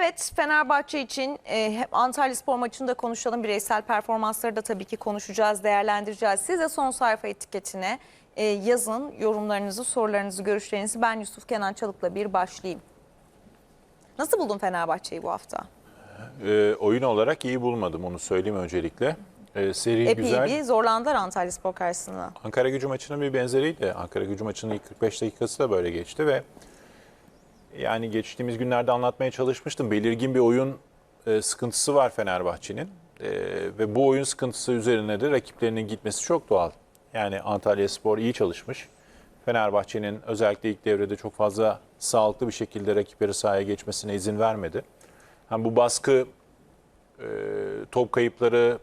Evet Fenerbahçe için e, Antalya Spor maçında konuşalım. Bireysel performansları da tabii ki konuşacağız, değerlendireceğiz. Siz de son sayfa etiketine e, yazın yorumlarınızı, sorularınızı, görüşlerinizi. Ben Yusuf Kenan Çalık'la bir başlayayım. Nasıl buldun Fenerbahçe'yi bu hafta? E, oyun olarak iyi bulmadım onu söyleyeyim öncelikle. E, seri Epey güzel. bir zorlandılar Antalya Spor karşısında. Ankara gücü maçının bir benzeriydi. Ankara gücü maçının ilk 45 dakikası da böyle geçti ve yani geçtiğimiz günlerde anlatmaya çalışmıştım. Belirgin bir oyun e, sıkıntısı var Fenerbahçe'nin. E, ve bu oyun sıkıntısı üzerine de rakiplerinin gitmesi çok doğal. Yani Antalya Spor iyi çalışmış. Fenerbahçe'nin özellikle ilk devrede çok fazla sağlıklı bir şekilde rakipleri sahaya geçmesine izin vermedi. Hem bu baskı e, top kayıpları,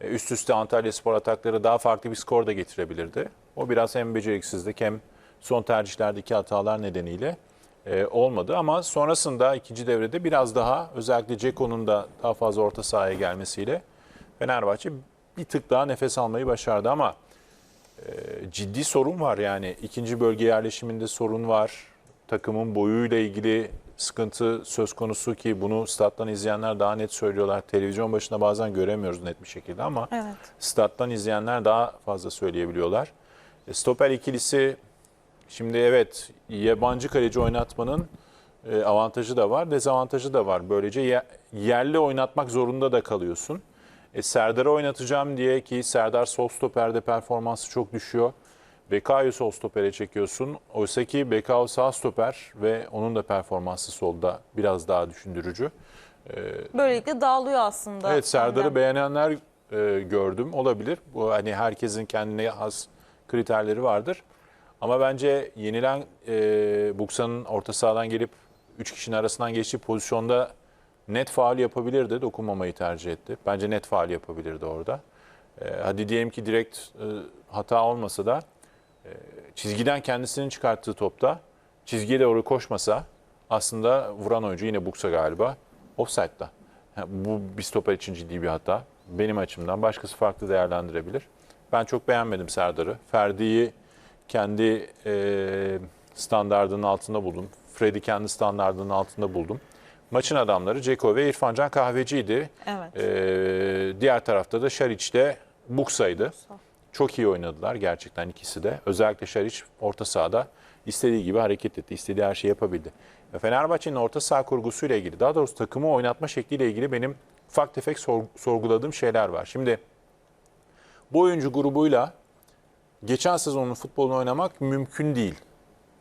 e, üst üste Antalya Spor atakları daha farklı bir skor da getirebilirdi. O biraz hem beceriksizlik hem son tercihlerdeki hatalar nedeniyle e, olmadı. Ama sonrasında ikinci devrede biraz daha özellikle Ceko'nun da daha fazla orta sahaya gelmesiyle Fenerbahçe bir tık daha nefes almayı başardı ama e, ciddi sorun var yani ikinci bölge yerleşiminde sorun var. Takımın boyuyla ilgili sıkıntı söz konusu ki bunu stat'tan izleyenler daha net söylüyorlar. Televizyon başında bazen göremiyoruz net bir şekilde ama Evet. stat'tan izleyenler daha fazla söyleyebiliyorlar. E, Stoper ikilisi şimdi evet yabancı kaleci oynatmanın e, avantajı da var, dezavantajı da var. Böylece ye- yerli oynatmak zorunda da kalıyorsun. E, Serdar'ı oynatacağım diye ki Serdar sol stoperde performansı çok düşüyor. Bekao'yu sol stopere çekiyorsun. Oysa ki Bekao sağ stoper ve onun da performansı solda biraz daha düşündürücü. Böylelikle dağılıyor aslında. Evet Serdar'ı beğenenler e, gördüm. Olabilir. Bu hani herkesin kendine has kriterleri vardır. Ama bence yenilen e, Buksa'nın orta sahadan gelip 3 kişinin arasından geçtiği pozisyonda net faal yapabilirdi. Dokunmamayı tercih etti. Bence net faal yapabilirdi orada. E, hadi diyelim ki direkt e, hata olmasa da e, çizgiden kendisinin çıkarttığı topta çizgiye doğru koşmasa aslında vuran oyuncu yine Buksa galiba offside'da. Bu bir stoper için ciddi bir hata. Benim açımdan başkası farklı değerlendirebilir. Ben çok beğenmedim Serdar'ı. Ferdi'yi kendi e, standardının altında buldum. Fred'i kendi standardının altında buldum. Maçın adamları Ceko ve İrfancan Kahveci'ydi. Evet. Ee, diğer tarafta da Şariç'te Buksa'ydı. Çok iyi oynadılar gerçekten ikisi de. Özellikle Şariç orta sahada istediği gibi hareket etti. istediği her şeyi yapabildi. Fenerbahçe'nin orta saha kurgusuyla ilgili, daha doğrusu takımı oynatma şekliyle ilgili benim ufak tefek sor- sorguladığım şeyler var. Şimdi bu oyuncu grubuyla geçen sezonun futbolunu oynamak mümkün değil.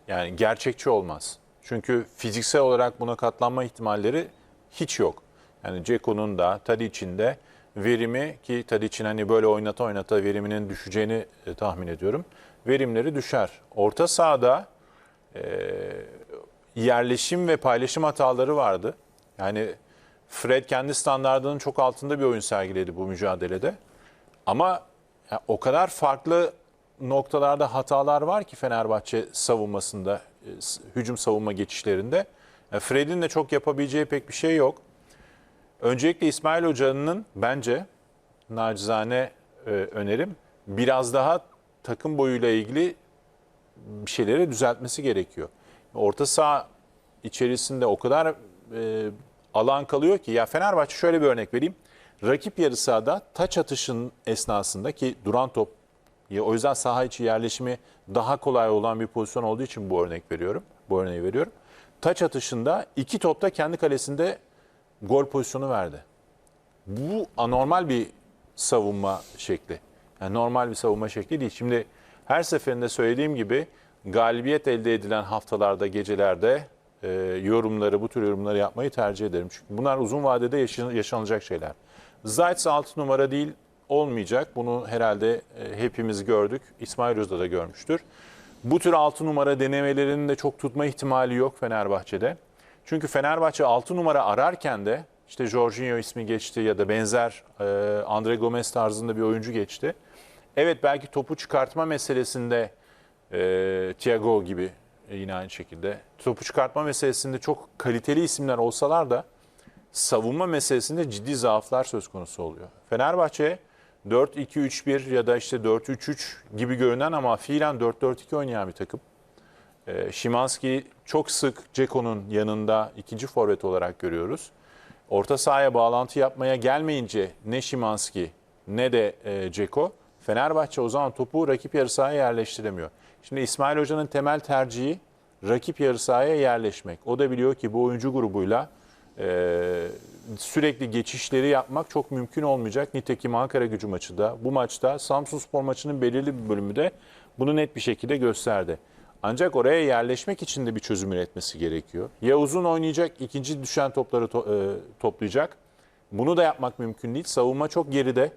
Yani gerçekçi olmaz. Çünkü fiziksel olarak buna katlanma ihtimalleri hiç yok. Yani Ceko'nun da Tadic'in de verimi ki Tadic'in hani böyle oynata oynata veriminin düşeceğini e, tahmin ediyorum. Verimleri düşer. Orta sahada e, yerleşim ve paylaşım hataları vardı. Yani Fred kendi standartının çok altında bir oyun sergiledi bu mücadelede. Ama ya, o kadar farklı noktalarda hatalar var ki Fenerbahçe savunmasında, e, hücum savunma geçişlerinde. Ya, Fred'in de çok yapabileceği pek bir şey yok. Öncelikle İsmail Hoca'nın bence nacizane e, önerim biraz daha takım boyuyla ilgili bir şeyleri düzeltmesi gerekiyor. Orta saha içerisinde o kadar e, alan kalıyor ki ya Fenerbahçe şöyle bir örnek vereyim. Rakip yarı sahada taç atışın esnasında ki duran top ya o yüzden saha içi yerleşimi daha kolay olan bir pozisyon olduğu için bu örnek veriyorum. Bu örneği veriyorum. Taç atışında iki topta kendi kalesinde gol pozisyonu verdi. Bu anormal bir savunma şekli. Yani normal bir savunma şekli değil. Şimdi her seferinde söylediğim gibi galibiyet elde edilen haftalarda, gecelerde e, yorumları, bu tür yorumları yapmayı tercih ederim. Çünkü bunlar uzun vadede yaşan- yaşanacak şeyler. Zayt 6 numara değil olmayacak. Bunu herhalde e, hepimiz gördük. İsmail Hoca da görmüştür. Bu tür 6 numara denemelerinin de çok tutma ihtimali yok Fenerbahçe'de. Çünkü Fenerbahçe 6 numara ararken de işte Jorginho ismi geçti ya da benzer e, Andre Gomez tarzında bir oyuncu geçti. Evet belki topu çıkartma meselesinde e, Thiago gibi e, yine aynı şekilde topu çıkartma meselesinde çok kaliteli isimler olsalar da savunma meselesinde ciddi zaaflar söz konusu oluyor. Fenerbahçe 4-2-3-1 ya da işte 4-3-3 gibi görünen ama fiilen 4-4-2 oynayan bir takım. E, Şimanski çok sık Ceko'nun yanında ikinci forvet olarak görüyoruz. Orta sahaya bağlantı yapmaya gelmeyince ne Şimanski ne de e, Ceko Fenerbahçe o zaman topu rakip yarı sahaya yerleştiremiyor. Şimdi İsmail Hoca'nın temel tercihi rakip yarı sahaya yerleşmek. O da biliyor ki bu oyuncu grubuyla e, sürekli geçişleri yapmak çok mümkün olmayacak. Nitekim Ankara gücü maçı da bu maçta Samsun Spor maçının belirli bir bölümü de bunu net bir şekilde gösterdi. Ancak oraya yerleşmek için de bir çözüm üretmesi gerekiyor. Ya uzun oynayacak, ikinci düşen topları to- e, toplayacak. Bunu da yapmak mümkün değil. Savunma çok geride.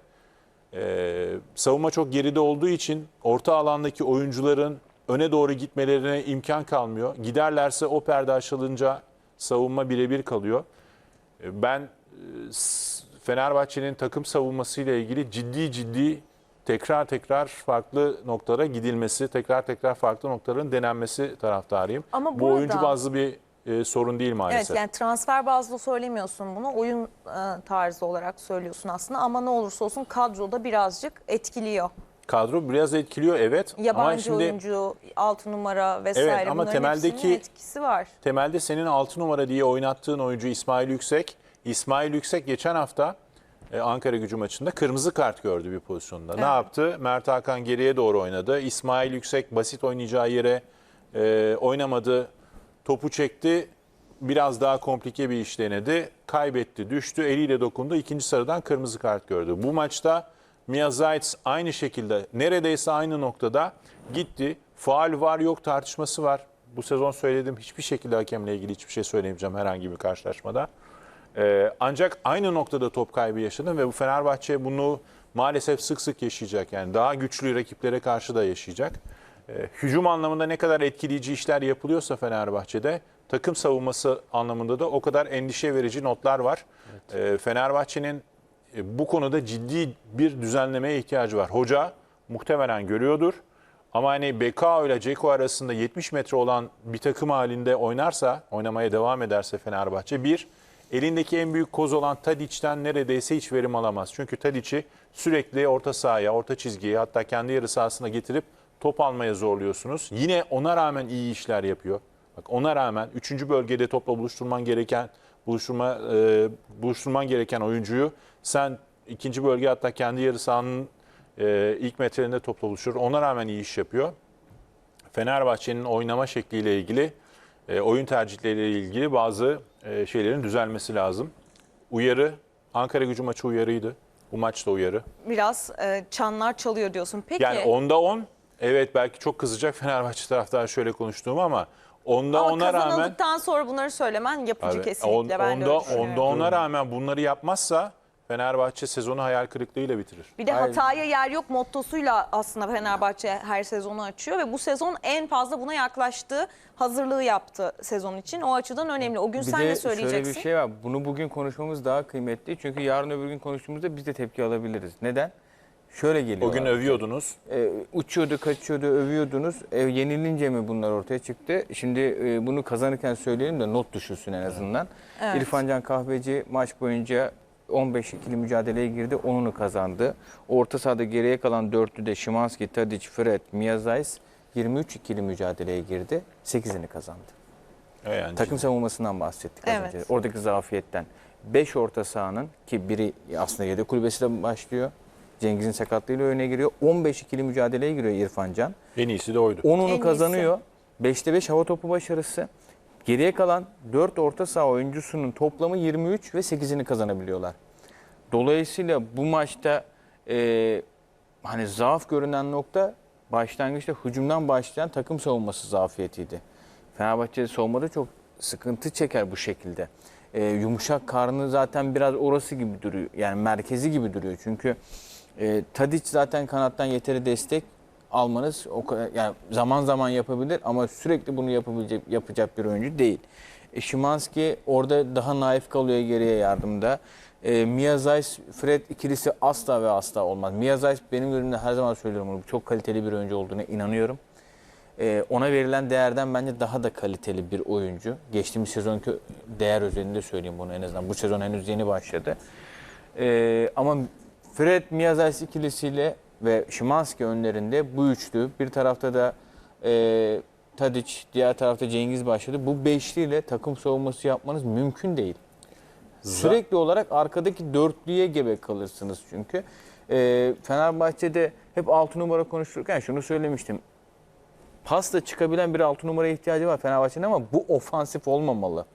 Ee, savunma çok geride olduğu için orta alandaki oyuncuların öne doğru gitmelerine imkan kalmıyor. Giderlerse o perde aşılınca savunma birebir kalıyor. Ee, Ben e, Fenerbahçe'nin takım savunmasıyla ilgili ciddi ciddi tekrar tekrar farklı noktalara gidilmesi, tekrar tekrar farklı noktaların denenmesi taraftarıyım. Ama Bu burada- oyuncu bazlı bir e, sorun değil Evet maalesef. yani transfer bazlı söylemiyorsun bunu. Oyun e, tarzı olarak söylüyorsun aslında ama ne olursa olsun kadroda birazcık etkiliyor. Kadro biraz etkiliyor evet ama Yabancı şimdi oyuncu, 6 numara vesaire Evet, ama bunların temeldeki- etkisi var. Temelde senin 6 numara diye oynattığın oyuncu İsmail Yüksek. İsmail Yüksek geçen hafta e, Ankara gücü maçında kırmızı kart gördü bir pozisyonda. Ne Evet. yaptı? Mert Hakan geriye doğru oynadı. İsmail Yüksek basit oynayacağı yere e, oynamadı. Topu çekti. Biraz daha komplike bir iş denedi. Kaybetti, düştü, eliyle dokundu. İkinci sarıdan kırmızı kart gördü. Bu maçta Mia Zayt aynı şekilde neredeyse aynı noktada gitti. Faal var yok tartışması var. Bu sezon söyledim hiçbir şekilde hakemle ilgili hiçbir şey söylemeyeceğim herhangi bir karşılaşmada. Ee, ancak aynı noktada top kaybı yaşadım ve bu Fenerbahçe bunu maalesef sık sık yaşayacak. Yani daha güçlü rakiplere karşı da yaşayacak. Ee, hücum anlamında ne kadar etkileyici işler yapılıyorsa Fenerbahçe'de takım savunması anlamında da o kadar endişe verici notlar var. Ee, Fenerbahçe'nin e, bu konuda ciddi bir düzenlemeye ihtiyacı var. Hoca muhtemelen görüyordur. Ama hani Bekao ile Ceko arasında 70 metre olan bir takım halinde oynarsa, oynamaya devam ederse Fenerbahçe bir, elindeki en büyük koz olan Tadic'ten neredeyse hiç verim alamaz. Çünkü Tadic'i sürekli orta sahaya, orta çizgiye hatta kendi yarı sahasına getirip top almaya zorluyorsunuz. Yine ona rağmen iyi işler yapıyor. Bak ona rağmen 3. bölgede topla buluşturman gereken buluşturma e, buluşturman gereken oyuncuyu sen ikinci bölge hatta kendi yarı sahanın e, ilk metrelerinde topla buluşturur. Ona rağmen iyi iş yapıyor. Fenerbahçe'nin oynama şekliyle ilgili, e, oyun tercihleriyle ilgili bazı e, şeylerin düzelmesi lazım. Uyarı, Ankara gücü maçı uyarıydı. Bu maç da uyarı. Biraz e, çanlar çalıyor diyorsun. Peki Yani onda 10, evet belki çok kızacak Fenerbahçe taraftarı şöyle konuştuğum ama onda ama ona rağmen... kazanıldıktan sonra bunları söylemen yapıcı Abi, kesinlikle. on- ben de öyle onda, düşünüyorum. onda ona rağmen bunları yapmazsa Fenerbahçe sezonu hayal kırıklığıyla bitirir. Bir de hataya yer yok mottosuyla aslında Fenerbahçe her sezonu açıyor ve bu sezon en fazla buna yaklaştığı hazırlığı yaptı sezon için. O açıdan önemli. O gün Bir sen de ne söyleyeceksin? şöyle bir şey var. Bunu bugün konuşmamız daha kıymetli. Çünkü yarın öbür gün konuştuğumuzda biz de tepki alabiliriz. Neden? Şöyle geliyor. O gün övüyordunuz. Ee, uçuyordu, kaçıyordu, övüyordunuz. E, yenilince mi bunlar ortaya çıktı? Şimdi e, bunu kazanırken söyleyelim de not düşülsün en azından. Evet. İrfan Can Kahveci maç boyunca 15 ikili mücadeleye girdi. 10'unu kazandı. Orta sahada geriye kalan dörtlüde Şimanski, Tadic, Fred, Miyazais 23 ikili mücadeleye girdi. 8'ini kazandı. E Yani Takım savunmasından bahsettik az Evet. önce. Oradaki zafiyetten. 5 orta sahanın ki biri aslında yedek kulübesiyle başlıyor. Cengiz'in sakatlığıyla öne giriyor. 15 ikili mücadeleye giriyor İrfan Can. en iyisi de oydu. 10'unu iyisi. kazanıyor. 5'te 5 hava topu başarısı. Geriye kalan 4 orta saha oyuncusunun toplamı 23 ve 8'ini kazanabiliyorlar. Dolayısıyla bu maçta e, hani zaaf görünen nokta başlangıçta hücumdan başlayan takım savunması zafiyetiydi. Fenerbahçe savunmada çok sıkıntı çeker bu şekilde. E, yumuşak karnı zaten biraz orası gibi duruyor. Yani merkezi gibi duruyor. Çünkü e, Tadic zaten kanattan yeteri destek almanız o kadar yani zaman zaman yapabilir ama sürekli bunu yapabilecek yapacak bir oyuncu değil. E, Szymanski orada daha naif kalıyor geriye yardımda. E, Mia Zeiss, Fred ikilisi asla ve asla olmaz. Mia Zeiss benim gözümde her zaman söylüyorum bunu çok kaliteli bir oyuncu olduğuna inanıyorum. E, ona verilen değerden bence daha da kaliteli bir oyuncu. Geçtiğimiz sezonki değer özelinde söyleyeyim bunu en azından. Bu sezon henüz yeni başladı. E, ama Fred Miyazais ikilisiyle ve Şimanski önlerinde bu üçlü bir tarafta da e, Tadic, diğer tarafta Cengiz başladı. Bu beşliyle takım savunması yapmanız mümkün değil. Sürekli olarak arkadaki dörtlüye gebe kalırsınız çünkü. Ee, Fenerbahçe'de hep 6 numara konuşurken şunu söylemiştim. Pasla çıkabilen bir 6 numaraya ihtiyacı var Fenerbahçe'nin ama bu ofansif olmamalı.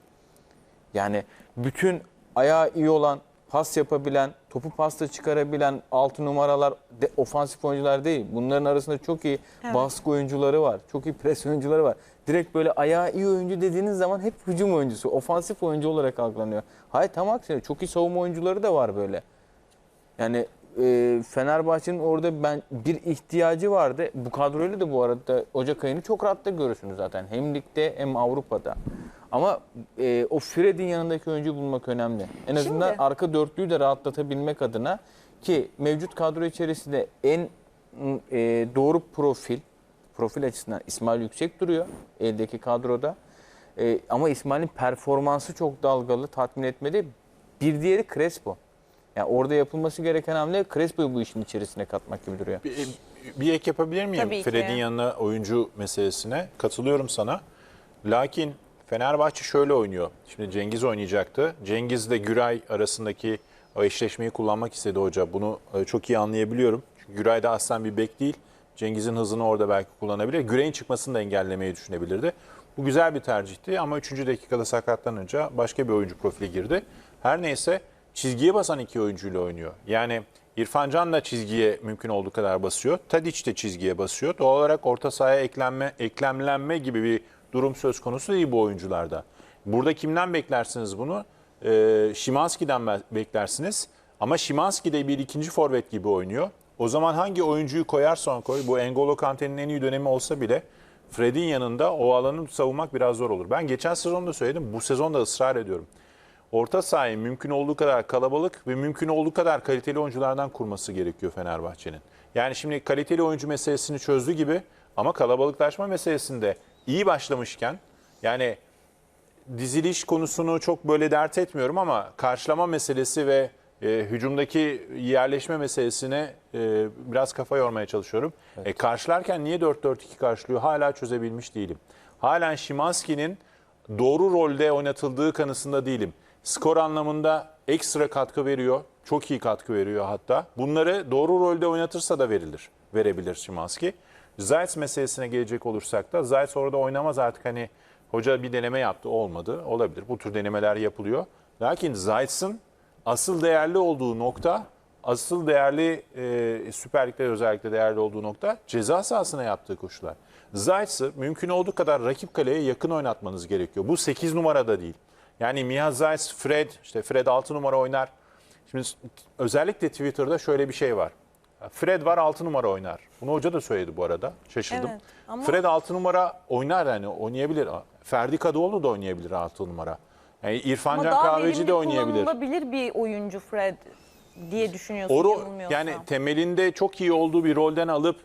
Yani bütün ayağı iyi olan, pas yapabilen, topu pasla çıkarabilen 6 numaralar de, ofansif oyuncular değil. Bunların arasında çok iyi baskı oyuncuları var. Çok iyi pres oyuncuları var. Direkt böyle ayağı iyi oyuncu dediğiniz zaman hep hücum oyuncusu, ofansif oyuncu olarak algılanıyor. Hayır tam aksine çok iyi savunma oyuncuları da var böyle. Yani e, Fenerbahçe'nin orada ben bir ihtiyacı vardı. Bu kadroyla da bu arada Ocak ayını çok rahat da görürsünüz zaten. Hem ligde hem Avrupa'da. Ama e, o Fred'in yanındaki oyuncuyu bulmak önemli. En azından Şimdi- arka dörtlüyü de rahatlatabilmek adına ki mevcut kadro içerisinde en e, doğru profil profil açısından İsmail yüksek duruyor eldeki kadroda. E, ama İsmail'in performansı çok dalgalı, tatmin etmedi. Bir diğeri Crespo. Yani orada yapılması gereken hamle Crespo'yu bu işin içerisine katmak gibi duruyor. Bir, bir ek yapabilir miyim. Fred'in yanına oyuncu meselesine? Katılıyorum sana. Lakin Fenerbahçe şöyle oynuyor. Şimdi Cengiz oynayacaktı. Cengiz de Güray arasındaki o eşleşmeyi kullanmak istedi hoca. Bunu e, çok iyi anlayabiliyorum. Çünkü Güray da aslen bir bek değil. Cengiz'in hızını orada belki kullanabilir. Güray'ın çıkmasını da engellemeyi düşünebilirdi. Bu güzel bir tercihti ama 3. dakikada sakatlanınca başka bir oyuncu profili girdi. Her neyse çizgiye basan iki oyuncuyla oynuyor. Yani İrfan Can da çizgiye mümkün olduğu kadar basıyor. Tadiç de çizgiye basıyor. Doğal olarak orta sahaya eklenme, eklemlenme gibi bir durum söz konusu değil bu oyuncularda. Burada kimden beklersiniz bunu? Ee, Şimanski'den be- beklersiniz. Ama Şimanski de bir ikinci forvet gibi oynuyor. O zaman hangi oyuncuyu koyarsan koy, bu Engolo Kante'nin en iyi dönemi olsa bile Fred'in yanında o alanı savunmak biraz zor olur. Ben geçen sezon da söyledim, bu sezon da ısrar ediyorum. Orta sahayı mümkün olduğu kadar kalabalık ve mümkün olduğu kadar kaliteli oyunculardan kurması gerekiyor Fenerbahçe'nin. Yani şimdi kaliteli oyuncu meselesini çözdü gibi ama kalabalıklaşma meselesinde iyi başlamışken yani diziliş konusunu çok böyle dert etmiyorum ama karşılama meselesi ve e, hücumdaki yerleşme meselesine e, biraz kafa yormaya çalışıyorum. E, karşılarken niye 4-4-2 karşılıyor hala çözebilmiş değilim. Halen Şimanski'nin doğru rolde oynatıldığı kanısında değilim. Skor anlamında ekstra katkı veriyor. Çok iyi katkı veriyor hatta. Bunları doğru rolde oynatırsa da verilir. Verebilir Şimanski. Zayt meselesine gelecek olursak da Zayt orada oynamaz artık hani hoca bir deneme yaptı olmadı. Olabilir. Bu tür denemeler yapılıyor. Lakin Zayt'sın asıl değerli olduğu nokta asıl değerli e, Süper Lig'de özellikle değerli olduğu nokta ceza sahasına yaptığı koşular. Zayt'sı mümkün olduğu kadar rakip kaleye yakın oynatmanız gerekiyor. Bu 8 numarada değil. Yani Mia Zayt, Fred, işte Fred 6 numara oynar. Şimdi özellikle Twitter'da şöyle bir şey var. Fred var 6 numara oynar. Bunu hoca da söyledi bu arada. Şaşırdım. Evet, ama- Fred 6 numara oynar yani oynayabilir. Ferdi Kadıoğlu da oynayabilir 6 numara. Yani İrfan Ama Can Kahveci de oynayabilir. kullanılabilir bir oyuncu Fred diye düşünüyorsun O ro- yanılmıyorsam. yani temelinde çok iyi olduğu bir rolden alıp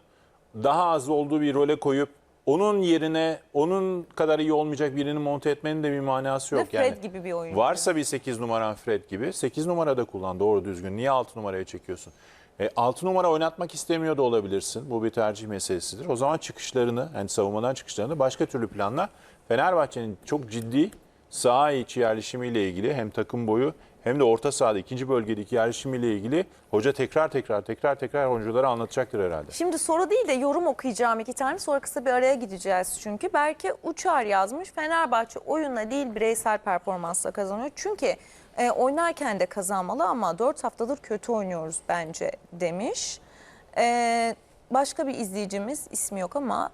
daha az olduğu bir role koyup onun yerine onun kadar iyi olmayacak birini monte etmenin de bir manası yok. Fred yani. gibi bir oyuncu. Varsa bir 8 numaran Fred gibi 8 numarada kullan doğru düzgün. Niye 6 numaraya çekiyorsun? E, 6 numara oynatmak istemiyor da olabilirsin. Bu bir tercih meselesidir. O zaman çıkışlarını, yani savunmadan çıkışlarını başka türlü planla. Fenerbahçe'nin çok ciddi saha içi yerleşimiyle ilgili hem takım boyu hem de orta sahada ikinci bölgedeki yerleşimiyle ilgili hoca tekrar tekrar tekrar tekrar oyunculara anlatacaktır herhalde. Şimdi soru değil de yorum okuyacağım iki tane. Sonra kısa bir araya gideceğiz çünkü. Berke Uçar yazmış. Fenerbahçe oyunla değil bireysel performansla kazanıyor. Çünkü e, oynarken de kazanmalı ama 4 haftadır kötü oynuyoruz bence demiş. E, başka bir izleyicimiz ismi yok ama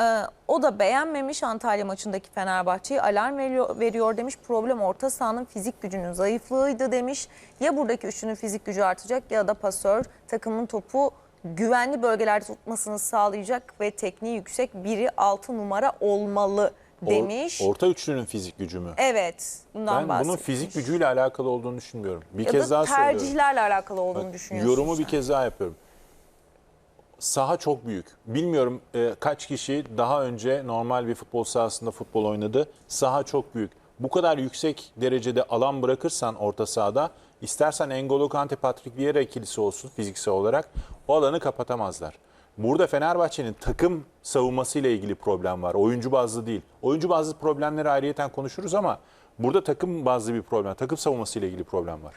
e, o da beğenmemiş Antalya maçındaki Fenerbahçe'yi alarm veriyor, veriyor demiş. Problem orta sahanın fizik gücünün zayıflığıydı demiş. Ya buradaki üçlünün fizik gücü artacak ya da pasör takımın topu güvenli bölgelerde tutmasını sağlayacak ve tekniği yüksek biri 6 numara olmalı Or- demiş. orta üçlünün fizik gücü mü? evet bundan Ben bunun fizik gücüyle alakalı olduğunu düşünmüyorum. Bir ya kez da daha söylüyorum. tercihlerle alakalı olduğunu düşünüyorsun. Yorumu sen. bir kez daha yapıyorum. Saha çok büyük. Bilmiyorum e, kaç kişi daha önce normal bir futbol sahasında futbol oynadı. Saha çok büyük. Bu kadar yüksek derecede alan bırakırsan orta sahada istersen N'Golo Kante, Patrick Vieira ikilisi olsun fiziksel olarak o alanı kapatamazlar. Burada Fenerbahçe'nin takım savunmasıyla ilgili problem var. Oyuncu bazlı değil. Oyuncu bazlı problemleri ayrıyeten konuşuruz ama burada takım bazlı bir problem, takım savunmasıyla ilgili problem var.